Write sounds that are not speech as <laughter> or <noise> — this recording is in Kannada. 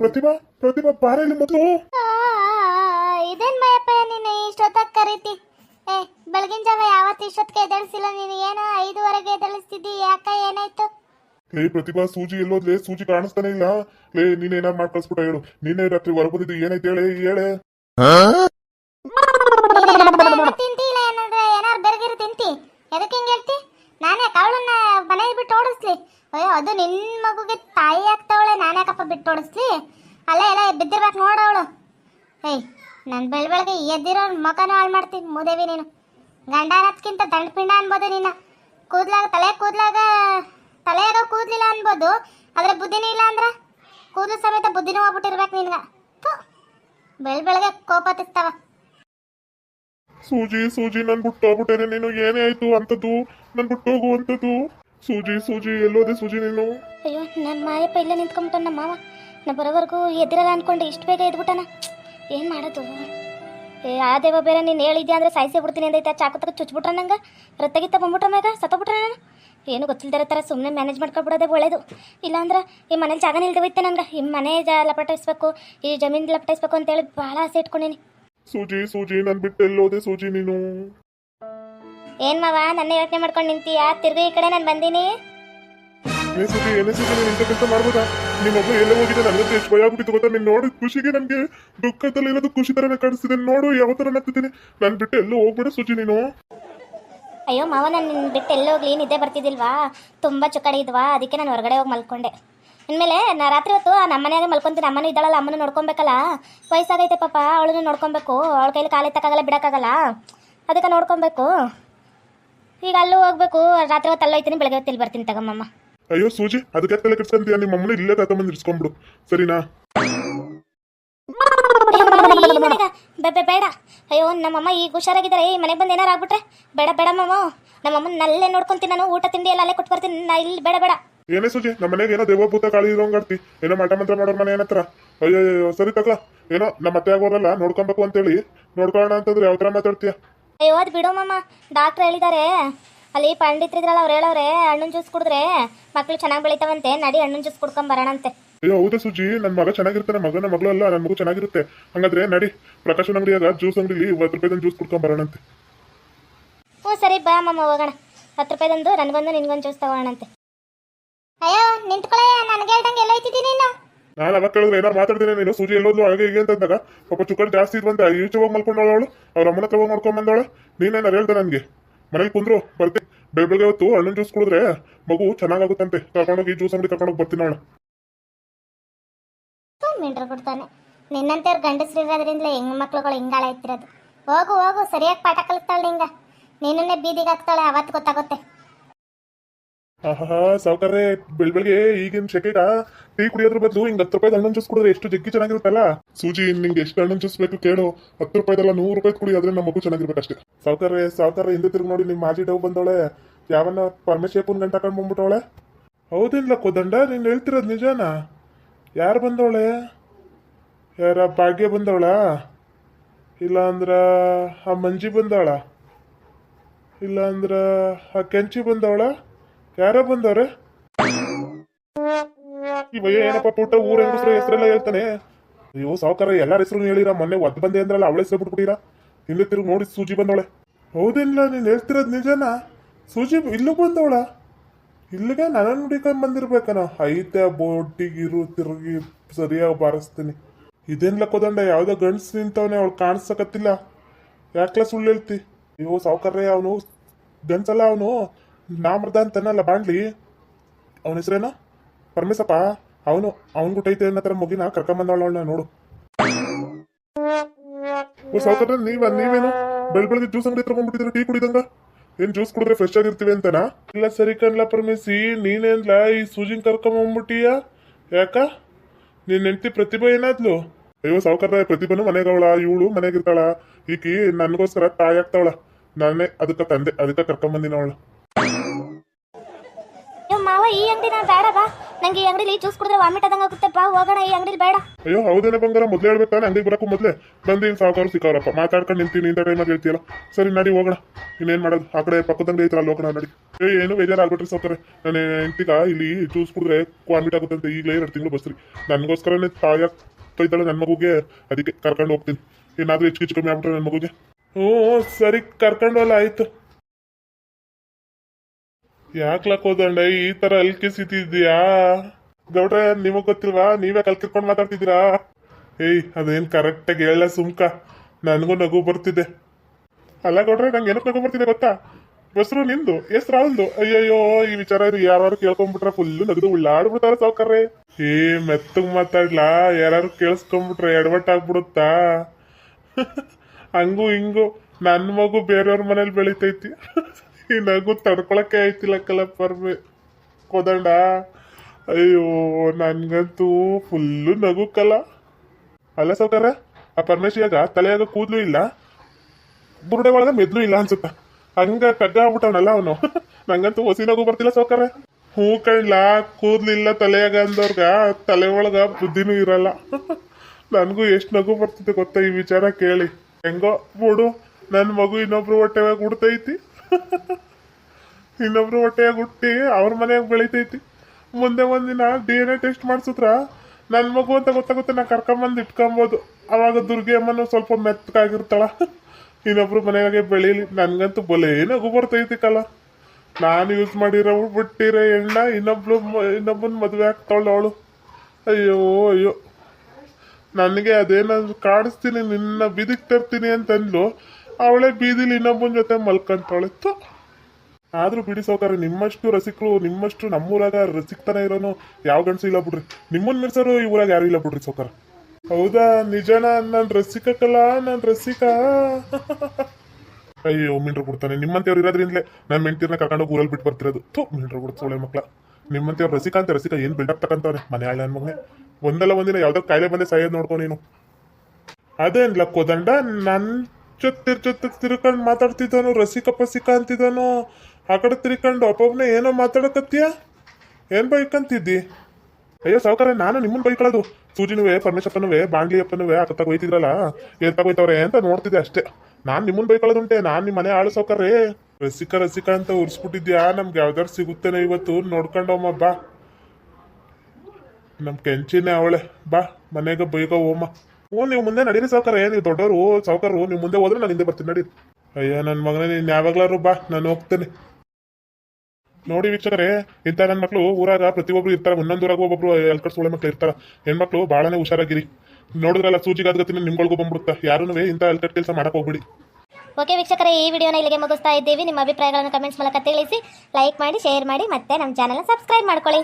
ಪ್ರತಿಭಾ ಪ್ರತಿಭಾ ಬಾರ ಇಲ್ಲಿ ಮೊದಲು ಇದೇನ್ ಮಯಪ್ಪ ನೀನು ಇಷ್ಟೊತ್ತಾಗ ಕರೀತಿ? ಏ ಬೆಳಗಿನ ಜಾವ ಯಾವತ್ತು ಇಷ್ಟೊತ್ತಿಗೆ ಎದಳಿಸಿಲ್ಲ ನೀನು? ಏನೋ ಐದುವರೆಗೆ ಎದಳಿಸ್ತಿದ್ದಿ ಯಾಕ ಏನಾಯ್ತು? ಏ ಪ್ರತಿಭಾ ಸೂಜಿ ಎಲ್ಲೋದ್ಲೆ ಸೂಜಿ ಕಾಣಿಸ್ತಾನೆ ಇಲ್ಲ. ಲೇ ನೀನ್ ಏನಾರು ಮಾಡಿ ಕಳ್ಸ್ಬಿಟ್ಟ ಹೇಳು. ನೀನೇ ರಾತ್ರಿ ಹೊರ ಬಂದಿದ್ದು ಏನಾಯ್ತು ಹೇಳಿ ಹೇಳೆ. ತಿಂತಿಲ್ಲ ಏನಂದ್ರೆ? ಏನಾರು ಬೆರಗಿರು ತಿಂತಿ? ಎದಕ್ಕೆ ಹಿಂಗೆ ಹೇಳ್ತಿ? ನಾನೇ ಅವಳನ್ನ ಮನೆ ಬಿಟ್ಟು ಓಡಿಸ್ಲಿ. ಅಯ್ಯೋ ಅದು ನಿನ್ನ ಮಗುಗೆ ತಾಯಿ ಆಗ್ತಾವಳೆ ನಾನ್ಯಾಕಪ್ಪ ಬಿಟ್ಟು ಓಡಿಸ್ಲಿ? ಅಲ್ಲ, ಎಲ್ಲ ಬಿದ್ದಿರ್ಬೇಕು ನೋಡವಳು ಏಯ್ ನಾನು ಬೆಳ ಬೆಳಗ್ಗೆ ಎದ್ದಿರೋ ಮಕನೂ ಹಾಳು ಮಾಡ್ತೀನಿ ಮುದೇವಿ ನೀನು. ಗಂಡ ಅನ್ನೋದ್ಕಿಂತ ದಂಡಪಿಂಡ ಅನ್ಬೋದು ನಿನ್ನ. ಕೂದ್ಲಾಗ, ತಲೆ ಕೂದ್ಲಾಗ, ತಲೆಯಾಗ ಕೂದ್ಲಿಲ್ಲ ಅನ್ಬೋದು, ಆದ್ರೆ ಬುದ್ಧಿನೂ ಇಲ್ಲ ಅಂದ್ರೆ? ಕೂದಲು ಸಮೇತ ಬುದ್ಧಿನೂ ಹೋಗ್ಬಿಟ್ಟಿರ್ಬೇಕು ನಿನ್ಗೆ. ಬೆಳ ಬೆಳಗ್ಗೆ ಕೋಪ ತಿಕ್ತಾವ ಸೂಜಿ ಸೂಜಿ, ನನ್ ಬಿಟ್ಟು ಹೋಗ್ಬಿಟ್ಟೇನೆ ನೀನು, ಏನೇ ಆಯ್ತು ಅಂತದ್ದು? ನನ್ ಬಿಟ್ಟು ಹೋಗುವಂತದ್ದು ಸೂಜಿ ಸೂಜಿ ಎಲ್ಲೋದೆ ಸೂಜಿ ನೀನು? ಅಯ್ಯೋ ನನ್ನ ಮಾಯಪ್ಪ ಇಲ್ಲೇ ನಿಂತ್ಕೊಂಬಿಟ್ಟ ನಮ್ಮ ಮಾವ. ನಾ ಬರೋವರೆಗೂ ಎದ್ದಿರಲ್ಲ ಅನ್ಕೊಂಡೆ ಇಷ್ಟು ಬೇಗ ಎದ್ಬಿಟ್ಟನ. ಏನು ಮಾಡೋದು? ಏ ಆ ದೇವ ಬೇರೆ ನೀನು ಹೇಳಿದ್ಯಾ ಅಂದರೆ ಸಾಯಿಸಿ ಬಿಡ್ತೀನಿ ಅಂದೈತೆ ಚಾಕು ತಗ ಚುಚ್ಬಿಟ್ರೆ ನಂಗೆ? ರತ್ತಗಿತ್ತ ಬಂದ್ಬಿಟ್ರ ಮ್ಯಾಗ ಸತ್ತೋಗ್ಬಿಟ್ರ ನಾನು? ಏನು ಗೊತ್ತಿಲ್ದಿರೋ ಥರ ಸುಮ್ಮನೆ ಮ್ಯಾನೇಜ್ ಮಾಡ್ಕೊಬಿಡೋದೇ ಒಳ್ಳೇದು. ಇಲ್ಲಾಂದ್ರೆ ಈ ಮನೇಲಿ ಜಾಗ ನಿಲ್ದೆ ಹೋಯ್ತೆ ನಂಗೆ. ಈ ಮನೆ ಜ ಲಪಟಾಯಿಸ್ಬೇಕು ಈ ಜಮೀನು ಲಪಟಾಯಿಸ್ಬೇಕು ಅಂತೇಳಿ ಭಾಳ ಆಸೆ ಇಟ್ಕೊಂಡೀನಿ. ಸೂಜಿ ಸೂಜಿ ನಾನು ಬಿಟ್ಟು ಎಲ್ಲೋದೆ ಸೂಜಿ ನೀನು? ಏನು ಮಾವ ನನ್ನ ಯೋಚನೆ ಮಾಡ್ಕೊಂಡು ನಿಂತೀಯ? ತಿರ್ಗಿ ಈ ಕಡೆ ನಾನು ಬಂದೀನಿ. ಏನೇ ಸೂಜಿ ಏನೇ ಸೂಜಿ ನೀನ್ ಇಂಥ ಕೆಲಸ ಮಾಡ್ಬೋದಾ? ನೀನ್ ಒಬ್ಬ ಎಲ್ಲೇ ಹೋಗಿದೆ ನನಗಂತೂ ಎಷ್ಟು ಭಯ ಆಗ್ಬಿಟ್ಟಿತ್ತು ಗೊತ್ತಾ? ನೀನ್ ನೋಡಿ ಖುಷಿಗೆ ನನ್ಗೆ ದುಃಖದಲ್ಲಿ ಇರೋದು ಖುಷಿ ಕಾಣಿಸ್ತಿದೆ. ನೋಡು ಯಾವ ತರ ನಗ್ತಿದ್ದೀನಿ. ನನ್ ಬಿಟ್ಟು ಎಲ್ಲೂ ಹೋಗ್ಬೇಡ ಸೂಜಿ ನೀನು. ಅಯ್ಯೋ ಮಾವ ನಾನು ನಿನ್ನ ಬಿಟ್ಟು ಎಲ್ಲೋಗ್ಲಿ ನಿದ್ದೆ ಬರ್ತಿದ್ದಿಲ್ವಾ? ತುಂಬ ಚುಕ್ಕಡಿ ಇದ್ವಾ ಅದಕ್ಕೆ ನಾನು ಹೊರಗಡೆ ಹೋಗಿ ಮಲ್ಕೊಂಡೆ. ಇನ್ಮೇಲೆ ನಾ ರಾತ್ರಿ ಹೊತ್ತು ನಮ್ಮ ಮನೆಯಾಗೆ ಮಲ್ಕೊಂತೀನಿ ಅಮ್ಮನೂ ಇದ್ದಾಳಲ್ಲ ಅಮ್ಮನ ನೋಡ್ಕೊಬೇಕಲ್ಲ? ವಯಸ್ಸಾಗೈತೆ ಪಾಪ ಅವಳನ್ನು ನೋಡ್ಕೊಬೇಕು. ಅವಳ ಕೈಲಿ ಕಾಲು ಎತ್ತಕ್ಕಾಗಲ್ಲ ಬಿಡೋಕ್ಕಾಗಲ್ಲ? ಅದಕ್ಕೆ ನೋಡ್ಕೊಬೇಕು. ಈಗ ಅಲ್ಲೂ ಹೋಗ್ಬೇಕು. ರಾತ್ರಿ ಹೊತ್ತು ಅಲ್ಲೋಯ್ತೀನಿ ಬೆಳಗ್ಗೆ ಹೊತ್ತು ಇಲ್ಲಿ ಬರ್ತೀನಿ ತಗಮ್ಮಮ್ಮ ಅಯ್ಯೋ ಸೂಜಿ ಅದಕ್ಕೆ ತಲೆ ಕೆಡ್ಸ್ಕೊಂತೀಯ ನಿಮ್ಮ ಅಮ್ಮನ ಇಲ್ಲೇ ಕರ್ಕೊಂಬಂದು ಇರಿಸ್ಕೊಂಡ್ಬಿಡು ಸರಿನಾ? ಅಯ್ಯೋ, ಈ ಮನೆಗ ಬೆ- ಬೆ- ಬೇಡ. ಅಯ್ಯೋ ನಮ್ಮಮ್ಮ ಈಗ ಹುಷಾರಾಗಿದ್ದಾರೆ. ಈ ಮನೆಗೆ ಬಂದು ಏನಾರು ಆಗ್ಬಿಟ್ರೆ? ಬೇಡ ಬೇಡ ಮಾಮ. ನಮ್ಮಮ್ಮನ ನಲ್ಲೇ ನೋಡ್ಕೊಂತೀನಿ ನಾನು. ಊಟ ತಿಂಡಿ ಎಲ್ಲ ಅಲ್ಲೇ ಕೊಟ್ಟು ಬರ್ತೀನಿ. ನಾ ಇಲ್ಲಿ ಬೇಡ ಬೇಡ. ಏನೇ ಸೂಜಿ ನಮ್ಮ ಮನೆಗೆ ಏನೋ ದೇವಭೂತ ಕಾಳಿ ಇರೋಂಗಾಡ್ತಿ ಏನೋ ಮಠ ಮಂತ್ರ ಮಾಡೋರ್ ಮನೆ ಏನತ್ರ. ಅಯ್ಯೋ ಸರಿ ತಗ ಏನೋ ನಮ್ಮ ಅತ್ತೆ ಆಗೋರಲ್ಲ ನೋಡ್ಕೊಬೇಕು ಅಂತೇಳಿ. ನೋಡ್ಕೊಳ್ಳೋಣ ಅಂತಂದ್ರೆ ಯಾವ ತರ ಮಾತಾಡ್ತೀಯ? ಅಯ್ಯೋ ಅದು ಬಿಡು ಮಮ್ಮ ಡಾಕ್ಟ್ರ್ ಹೇಳಿದ್ದಾರೆ ಅಲ್ಲಿ ಪಂಡಿತ್ರಿದ್ರಲ್ಲ ಅವ್ರು ಹೇಳವ್ರೆ ಹಣ್ಣು ಜ್ಯೂಸ್ ಕುಡಿದ್ರೆ ಮಕ್ಕಳು ಚೆನ್ನಾಗಿ ಬೆಳಿತಾವಂತೆ ನಡಿ ಹಣ್ಣು ಜ್ಯೂಸ್ ಕುಡ್ಕೊಂಡ್ ಬರೋಣಂತೆ. ಅಯ್ಯೋ ಹೌದಾ ಸುಜಿ? ನನ್ನ ಮಗ ಚೆನ್ನಾಗಿರ್ತಾನೆ ಮಗನ ಮಗಳು ಅಲ್ಲ ನನ್ನ ಮಗು ಚೆನ್ನಾಗಿರುತ್ತೆ. ಹಂಗಾದ್ರೆ ನಡಿ ಪ್ರಕಾಶನ ಅಂಗಡಿಯಾಗ ಜ್ಯೂಸ್ ಅಂಗಡಿಲಿ ಒಂದು ರೂಪಾಯಿದ ಜ್ಯೂಸ್ ಕುಡ್ಕೊಂಡ್ ಬರೋಣಂತೆ. ಹ್ಞೂ ಸರಿ ಬಾ ಮಮ್ಮ ಹೋಗೋಣ. ಹತ್ತು ರೂಪಾಯಿದಂದು ನನಗೊಂದು ನಿನ್ಗೊಂದು ಜ್ಯೂಸ್ ತಗೋಣಂತೆ ಅಯ್ಯೋ ನಿಂತ್ಕೊಳ್ಳೆ ನನಗೆ ಹೇಳ್ದಂಗೆ ಎಲ್ಲ ಐತಿದ್ದೀನಿ ನೀನು? ನಾನು ಅವಾಗ ಕೇಳಿದ್ರೆ ಏನಾರು ಮಾತಾಡ್ತೀನಿ ನೀನು? ಸೂಜಿ ಎಲ್ಲೋದ್ಲು, ಹಾಗೆ ಹೀಗೆ ಅಂತಂದಾಗ ಪಾಪ ಚುಕ್ಕಲ್ ಜಾಸ್ತಿ ಇದ್ವಂತ ಈಚೆ ಹೋಗಿ ಮಲ್ಕೊಂಡವಳು ಅವ್ರ ಅಮ್ಮನ ಹತ್ರ ಹೋಗಿ ಮಾಡ್ಕೊಂಡು ಬಂದವಳು. ನೀನೇನಾರು ಹೇಳ್ದೆ ನನಗೆ? ಮನೇಲಿ ಕುಂದ್ರು, ಬರ್ತೆ. ಬೆಳಗ್ಗೆ ಹೊತ್ತು ಹಣ್ಣಿನ ಜ್ಯೂಸ್ ಕುಡಿದ್ರೆ ಮಗು ಚೆನ್ನಾಗಾಗುತ್ತಂತೆ. ಕರ್ಕೊಂಡೋಗಿ ಜ್ಯೂಸ್ ಅಂಗಡಿ ಕರ್ಕೊಂಡೋಗಿ ಬರ್ತೀನಿ ಅವಳು. ಮಿಂಡ್ರು ಬಿಡ್ತಾನೆ? ನಿನ್ನಂತೆಯವ್ರು ಗಂಡಸ್ರು ಇರೋದ್ರಿಂದಲೇ ಹೆಂಗ್ ಮಕ್ಳುಗಳು ಹಿಂಗಾಳ ಹೋಗು ಹೋಗು, ಸರಿಯಾಗಿ ಪಾಠ ಕಲಿಸ್ತಾಳೆ ನಿಂಗ. ನೀನನ್ನೇ ಬೀದಿಗೆ ಹಾಕ್ತಾಳೆ ಅವತ್ತು ಗೊತ್ತಾಗುತ್ತೆ. ಆಹಾ, ಸಾವುಕಾರ್ರೆ, ಬೆಳ್ ಬೆಳಗ್ಗೆ ಈಗಿನ ಟೀ ಕುಡಿಯೋದ್ರ ಬದಲು ಹಿಂಗ್ ಹತ್ತು ರೂಪಾಯಿ ಹಣ್ಣು ಜ್ಯೂಸ್ ಕುಡಿದ್ರೆ ಎಷ್ಟು ಜಗ್ಗಿ ಚೆನ್ನಾಗಿರುತ್ತಲ್ಲ? ಸೂಜಿ, ನಿಂಗೆ ಎಷ್ಟು ಹಣ್ಣು ಜ್ಯೂಸ್ ಬೇಕು ಕೇಳು. ಹತ್ತು ರೂಪಾಯಿದಲ್ಲ ನೂರು ರೂಪಾಯಿ ಕುಡಿ, ಆದ್ರೆ ನಮ್ಮ ಮಗು ಚೆನ್ನಾಗಿರ್ಬೇಕಷ್ಟೇ. ಸಾವುಕಾರ್ರೆ ಸಾವುಕಾರ್ರೆ, ಹಿಂದೆ ತಿರುಗಿ ನೋಡಿ ನಿಮ್ಮ ಮಾಜಿ ಡವ್ ಬಂದವಳೆ. ಯಾವನ್ನ ಪರಮೇಶ್ವರಪ್ಪನ ಗಂಟ ಕಂಡು ಬಂದ್ಬಿಟ್ಟವಳೆ. ಹೌದಿಲ್ಲ ಕೋದಂಡ, ನೀನು ಹೇಳ್ತಿರೋದು ನಿಜಾನಾ? ಯಾರು ಬಂದವಳೆ? ಯಾರ ಭಾಗ್ಯ ಬಂದವಳ? ಇಲ್ಲ ಅಂದ್ರ ಆ ಮಂಜಿ ಬಂದವಳ ಇಲ್ಲ ಅಂದ್ರ ಆ ಕೆಂಚಿ ಬಂದವಳ? ಯಾರ ಬಂದವ್ರೆ? ಭಯ ಏನಪ್ಪ ಪುಟ್ಟ ಊರ ಹೆಂಗಸ್ರ ಹೆಸರೆಲ್ಲ ಹೇಳ್ತಾನೆ. ಅಯ್ಯೋ ಸಾವುಕಾರ ಎಲ್ಲಾರ ಹೆಸರು ಹೇಳಿರ? ಮೊನ್ನೆ ಒದ್ ಬಂದೆ ಅಂದ್ರಲ್ಲ ಅವಳ ಹೆಸರು ಬಿಟ್ಬಿಟ್ಟಿರ? ಹಿಂದೆ ತಿರುಗಿ ನೋಡಿ ಸೂಜಿ ಬಂದವಳೆ. ಹೌದಿಲ್ಲ ನೀನ್ ಹೇಳ್ತಿರೋದ್ ನಿಜನಾ? ಸೂಜಿ ಇಲ್ಲೂ ಬಂದವಳ? ಇಲ್ಲಿಗೆ ನನ್ನ ನುಡಿಕೊಂಡ್ ಬಂದಿರ್ಬೇಕನ? ಐತೆ ಬೋಟಿಗಿರು ಇರು ತಿರುಗಿ ಸರಿಯಾಗಿ ಬಾರಿಸ್ತೀನಿ. ಇದೇನ್ ಲಕ್ಕೋದಂಡ ಯಾವ್ದೋ ಗಂಡ್ಸ್ ನಿಂತವನೆ ಅವಳು ಕಾಣಿಸಕತ್ತಿಲ್ಲ. ಯಾಕ್ಲ ಸುಳ್ಳು ಹೇಳ್ತಿ? ಅಯ್ಯೋ ಸಾವುಕಾರ್ರೆ ಅವನು ಗಂಡ್ಸಲ್ಲ ಅವನು. ನಾಮರ್ದ ಅಂತನಲ್ಲ ಬಾಂಡ್ಲಿ ಅವನ ಹೆಸರೇನು? ಪರಮೇಶಪ್ಪ? ಅವನು, ಅವನ್ ಗುಟ್ಟೈತೆ ಅನ್ನೋ ಥರ ಮುಗಿನ ಕರ್ಕೊಂಬಂದವಳ ನೋಡು. ಸಾವುಕಾರ, ನೀವ, ನೀವೇನು? ಬೆಳ್ ಬೆಳಗ್ಗೆ ಜ್ಯೂಸ್ ಅಂಗಡಿ ತಗೊಂಡ್ಬಿಟ್ಟಿದ್ರೆ ಟೀ ಕುಡಿದಂಗ? ಏನ್ ಜ್ಯೂಸ್ ಕುಡಿದ್ರೆ ಫ್ರೆಶ್ ಆಗಿರ್ತೀವಿ ಅಂತನಾ? ಇಲ್ಲ ಸರಿ ಕಣ್ಲ ಪರಮೇಶಿ, ನೀನೇನ್ಲ ಈ ಸೂಜಿನ್ ಕರ್ಕೊಂಬಂದ್ಬಿಟ್ಟಿಯ? ಯಾಕ? ನೀನ್ ಹೆಂಡತಿ ಪ್ರತಿಭಾ ಏನಾದ್ಲು? ಅಯ್ಯೋ, ಸಾವುಕಾರ, ಪ್ರತಿಭನು ಮನೆಗವಳ, ಇವಳು ಮನೆಗಿರ್ತಾಳ. ಈಕಿ ನನಗೋಸ್ಕರ ತಾಯಿ ಆಗ್ತಾವಳ. ನಾನೇ ಅದಕ್ಕೆ ತಂದೆ, ಅದಕ್ಕೆ ಕರ್ಕೊಂಬಂದಿನ ಅವಳು ಅಯ್ಯೋ ಅಂಗಡಿ ಈ ಅಂಗಡಿನ ಬೇಡ, ಬಾ. ನಂಗೆ ಈ ಅಂಗಡಿಲಿ ಜ್ಯೂಸ್ ಕುಡಿದ್ರೆ ವಾಮಿಟ್ ಆದಂಗೆ ಆಗುತ್ತೆ, ಬಾ, ಹೋಗೋಣ, ಈ ಅಂಗಡಿಲಿ ಬೇಡ. ಅಯ್ಯೋ ಹೌದೇನೆ ಬಂಗಾರ, ಮೊದಲೇ ಹೇಳ್ಬೇಕು ತಾನೆ, ಅಂಗಡಿಗೆ ಬರಕ್ಕೂ ಮೊದಲೇ. ಬಂದು ಸಾವುಕಾರ ಸಿಕ್ಕವ್ರಪ್ಪ ಮಾತಾಡ್ಕೊಂಡು ನಿಂತೀನಿ ಇಂಥ ಟೈಮಲ್ಲಿ ಹೇಳ್ತೀಯಲ್ಲ. ಸರಿ, ನಡಿ, ಹೋಗೋಣ. ಇನ್ನೇನು ಮಾಡೋದು? ಆ ಕಡೆ ಪಕ್ಕದ ಅಂಗಡಿ ಐತಲ್ಲ ಹೋಗೋಣ, ನಡಿ. ಏ, ಏನು, ಬೇಜಾರು ಆಗ್ಬಿಟ್ರಿ ಸಾವುಕಾರೆ ನಾನು ಹೆಂಗ ಇಲ್ಲಿ ಜ್ಯೂಸ್ ಕುಡಿದ್ರೆ ವಾಮಿಟ್ ಆಗುತ್ತೆ ಅಂತ ಈಗಲೇ ಎರಡು ತಿಂಗಳು ಬಸ್ರಿ. ನನಗೋಸ್ಕರನೇ ತಾಯ ಇದ್ದಾಳೆ ನನ್ನ ಮಗುಗೆ, ಅದಕ್ಕೆ ಕರ್ಕೊಂಡು ಹೋಗ್ತೀನಿ. ಏನಾದರೂ ಹೆಚ್ಚು ಹೆಚ್ಚು ಕಮ್ಮಿ ಆಗ್ಬಿಟ್ರೆ ನನ್ನ ಮಗುಗೆ. ಹ್ಞೂ ಸರಿ, ಕರ್ಕೊಂಡು ಅಲ್ಲ ಆಯ್ತು. ಯಾಕ್ಲಕ್ ಹೋದಂಡ ಈ ತರ ಅಲ್ಕಿಸಿದ್ಯಾ ಗೌಡ್ರೆ ನಿಮಗ್ ಗೊತ್ತಿಲ್ವಾ ನೀವೇ ಕಲ್ಕಿರ್ಕೊಂಡು ಮಾತಾಡ್ತಿದ್ದೀರಾ ಏಯ್ ಅದೇನ್ ಕರೆಕ್ಟಾಗಿ ಹೇಳ ಸುಮ್ಕ ನನಗೂ ನಗು ಬರ್ತಿದೆ ಅಲ್ಲ ಗೌಡ್ರೆ ನಂಗೆ ಏನಕ್ಕೆ ನಗು ಬರ್ತಿದೆ ಗೊತ್ತಾ ಹೆಸರು ನಿಂದು ಹೆಸ್ರು ಅವಲ್ದು ಅಯ್ಯಯ್ಯೋ ಈ ವಿಚಾರ ಯಾರು ಕೇಳ್ಕೊಂಡ್ಬಿಟ್ರೆ ಫುಲ್ಲು ನಗದು ಉಳ್ಳಾಡ್ಬಿಡ್ತಾರ ಸಾವ್ಕಾರ್ರೆ ಏ ಮೆತ್ತಗ್ ಮಾತಾಡ್ಲಾ ಯಾರು ಕೇಳಿಸ್ಕೊಂಡ್ಬಿಟ್ರೆ ಎಡವಟ್ಟಾಗ್ಬಿಡುತ್ತಾ ಹಂಗೂ ಹಿಂಗೂ ನನ್ನ ಮಗು ಬೇರೆಯವ್ರ ಮನೇಲಿ ಬೆಳಿತೈತಿ ಈ ನಗು ತಡ್ಕೊಳಕ್ಕೆ ಆಯ್ತಿಲ್ಲ ಕಲ ಪರ್ಮೆ ಕೋದಂಡ ಅಯ್ಯೋ, ನನಗಂತೂ ಫುಲ್ಲು ನಗು ಕಲ. ಅಲ್ಲ ಸೌಕರ್ಯ ಆ ಪರಮೇಶಿಯಾಗ ತಲೆಯಾಗ ಕೂದಲು ಇಲ್ಲ. ಬುರುಡೆ ಒಳಗ ಮೆದ್ಲು ಇಲ್ಲ ಅನ್ಸುತ್ತ? ಹಂಗ ಕಗ್ಗ ಆಗ್ಬಿಟ್ಟವನಲ್ಲ ಅವನು. <laughs> ನಂಗಂತೂ ಹೊಸಿ ನಗು ಬರ್ತಿಲ್ಲ ಸೌಕರ್ಯ ಹೂ ಕಣ್ಲ ಕೂದ್ಲಿಲ್ಲ ತಲೆಯಾಗ ಅಂದವ್ರಗ ತಲೆ ಒಳಗ ಬುದ್ಧಿನೂ ಇರಲ್ಲ. <laughs> ನನಗೂ ಎಷ್ಟು ನಗು ಬರ್ತಿದೆ ಗೊತ್ತಾ ಈ ವಿಚಾರ ಕೇಳಿ. ಹೆಂಗೋ ಬಿಡು ನನ್ನ ಮಗು ಇನ್ನೊಬ್ರು ಹೊಟ್ಟೆಯಾಗ ಹುಡ್ತೈತಿ. <laughs> ಇನ್ನೊಬ್ರು ಹೊಟ್ಟೆಯಾಗ ಹುಟ್ಟಿ ಅವ್ರ ಮನೆಯಾಗ ಬೆಳಿತೈತಿ. ಮುಂದೆ ಒಂದಿನ ಡಿ ಎನ್ ಎ ಟೆಸ್ಟ್ ಮಾಡಿಸಿದ್ರ ನನ್ನ ಮಗು ಅಂತ ಗೊತ್ತಾಗುತ್ತೆ ನಾ ಕರ್ಕೊಂಬಂದು ಇಟ್ಕೊಬೋದು. ಅವಾಗ ದುರ್ಗೆ ಅಮ್ಮನು ಸ್ವಲ್ಪ ಮೆತ್ತಗಾಗಿರ್ತಾಳ. <laughs> ಇನ್ನೊಬ್ರು ಮನೆಯಾಗೆ ಬೆಳೀಲಿ. ನನ್ಗಂತೂ ಬಲೆ ನಗು ಬರ್ತೈತಿ ಕಲ. ನಾನು ಯೂಸ್ ಮಾಡಿರೋ ಬಿಟ್ಟಿರೋ ಎಣ್ಣ ಇನ್ನೊಬ್ಳು ಇನ್ನೊಬ್ಬನ ಮದುವೆ ಆಗ್ತಾಳೆ ಅವಳು. ಅಯ್ಯೋ ಅಯ್ಯೋ. ನನಗೆ ಅದೇನಾದ್ರು ಕಾಡಿಸ್ತೀನಿ, ನಿನ್ನ ಬೀದಿಗೆ ತರ್ತೀನಿ ಅಂತಂದ್ಲು. ಅವಳೇ ಬೀದಿಲಿ ಇನ್ನೊಬ್ಬನ ಜೊತೆ ಮಲ್ಕೊಂತಾಳೆ ತು ಆದ್ರೂ ಬಿಡಿ ಸೌಕರ್ಯ, ನಿಮ್ಮಷ್ಟು ರಸಿಕರು, ನಿಮ್ಮಷ್ಟು ನಮ್ಮೂರಾಗ ರಸಿಕ್ತಾನೆ ಇರೋನು ಯಾವ ಗಂಡಸು ಇಲ್ಲ ಬಿಡ್ರಿ. ನಿಮ್ಮನ್ ಮಿರ್ಸರು ಈ ಊರಾಗ ಯಾರು ಇಲ್ಲ ಬಿಡ್ರಿ ಸೌಕರ್ ಹೌದಾ? ನಿಜನಾ? ನನ್ ರಸಿಕಕ್ಕಲ್ಲ ನನ್ನ ರಸಿಕ? <laughs> ಅಯ್ಯೋ ಮಿಂಡ್ರು ಕೊಡ್ತಾನೆ. ನಿಮ್ಮಂತೆಯವ್ರು ಇರೋದ್ರಿಂದಲೇ ನನ್ನ ಮೆಂಟಿರ್ನ ಕರ್ಕೊಂಡು ಊರಲ್ಲಿ ಬಿಟ್ಟು ಬರ್ತಿರೋದು. ಥೂ ಮಿಂಡ್ರು ಕೊಡ್ತು ಮಕ್ಕಳ ನಿಮ್ಮಂತೆಯವ್ರು ರಸಿಕ ಅಂತ ರಸಿಕ ಏನ್ ಬಿಲ್ಡಪ್ ತಕಂತವ್ರೆ ಮನೆ ಆಳ ನನ್ನ ಮಗನೇ? ಒಂದಲ್ಲ ಒಂದಿನ ಯಾವ್ದೋ ಕಾಯಿಲೆ ಬಂದೆ ಸಾಯೋದು ನೋಡ್ಕೊ ನೀನು. ಅದೇನ್ಲ, ಕೋದಂಡ? ನನ್ ಜೊತೆ ಚುತ್ತಿರ್ ತಿರ್ಕೊಂಡು ಮಾತಾಡ್ತಿದ್ದಾನು ರಸಿಕ ಪಸಿಕ ಅಂತಿದ್ದಾನು ಆ ಕಡೆ ತಿರ್ಕೊಂಡು ಒಬ್ಬೊಬ್ನೇ ಏನೋ ಮಾತಾಡಕತ್ತೀಯ? ಏನ್ ಬೈಕಂತಿದ್ದಿ? ಅಯ್ಯೋ, ಸಾವುಕಾರ, ನಾನು ನಿಮ್ಮನ್ನ ಬೈಕೊಳ್ಳೋದು. ಸೂಜಿನುವೆ ಪರಮೇಶಪ್ಪನವೇ ಆ ತಗ ಹೋಯ್ತಿದ್ರಲ್ಲ? ಏನ್ ತಗೋಯ್ತವ್ರೆ ಅಂತ ನೋಡ್ತಿದ್ದೆ ಅಷ್ಟೇ. ನಾನ್ ನಿಮ್ಮನ್ನ ಬೈಕೊಳ್ಳೋದುಂಟೆ, ನಾನ್ ನಿಮ್ಮ ಮನೆ ಆಳು ಸಾವುಕಾರ್ರೆ. ರಸಿಕ ರಸಿಕ ಅಂತ ಉರ್ಸ್ಬಿಟ್ಟಿದ್ಯಾ? ನಮ್ಗೆ ಯಾವ್ದಾರು ಸಿಗುತ್ತೇನೆ ಇವತ್ತು ನೋಡ್ಕೊಂಡೋಮ್ಮ ಬಾ. ನಮ್ ಕೆಂಚಿನೇ ಅವಳೆ, ಬಾ, ಮನೆಗೆ ಬೈಗ ಹೋಮ ಹ್ಞೂ, ನೀವು ಮುಂದೆ ನಡೀರಿ ಸಾವುಕಾರ ನೀವು ದೊಡ್ಡವರು, ಸಾವುಕಾರರು, ನೀವು ಮುಂದೆ ಹೋದ್ರೆ ನಾನು ಹಿಂದೆ ಬರ್ತೀನಿ, ನಡೀರಿ. ಅಯ್ಯ ನನ್ನ ಮಗನೇ, ನೀನು ಯಾವಾಗ್ಲಾರು ಬಾ, ನಾನು ಹೋಗ್ತೇನೆ. ನೋಡಿ ವೀಕ್ಷಕರೇ, ಇಂಥ ನನ್ನ ಮಕ್ಕಳು ಊರಾಗ ಪ್ರತಿಯೊಬ್ಬರು ಇರ್ತಾರೆ. ಒಂದೊಂದು ಊರಾಗ ಒಬ್ಬೊಬ್ರು ಎಲ್ಕಡ್ ಸೊಳ್ಳೆ ಮಕ್ಳು ಇರ್ತಾರೆ. ಹೆಣ್ಮಕ್ಳು ಭಾಳನೇ ಹುಷಾರಾಗಿರಿ. ನೋಡಿದ್ರಲ್ಲ ಸೂಜಿಗಾದ್ಗತಿನ ನಿಮ್ಗಳಿಗೂ ಬಂದ್ಬಿಡುತ್ತೆ. ಯಾರೂ ಇಂಥ ಎಲ್ಕಟ್ ಕೆಲಸ ಮಾಡಕ್ ಹೋಗ್ಬಿಡಿ. ಓಕೆ ವೀಕ್ಷಕರೇ, ಈ ವಿಡಿಯೋನ ಇಲ್ಲಿಗೆ ಮುಗಿಸ್ತಾ ಇದ್ದೀವಿ. ನಿಮ್ಮ ಅಭಿಪ್ರಾಯಗಳನ್ನು ಕಮೆಂಟ್ಸ್ ಮೂಲಕ ತಿಳಿಸಿ, ಲೈಕ್ ಮಾಡಿ, ಶೇರ್ ಮಾಡಿ, ಮತ್ತೆ ನಮ್ಮ ಚಾನಲ್ನ ಸಬ್ಸ್ಕ್ರೈಬ್ ಮಾಡ್ಕೊಳ್ಳಿ.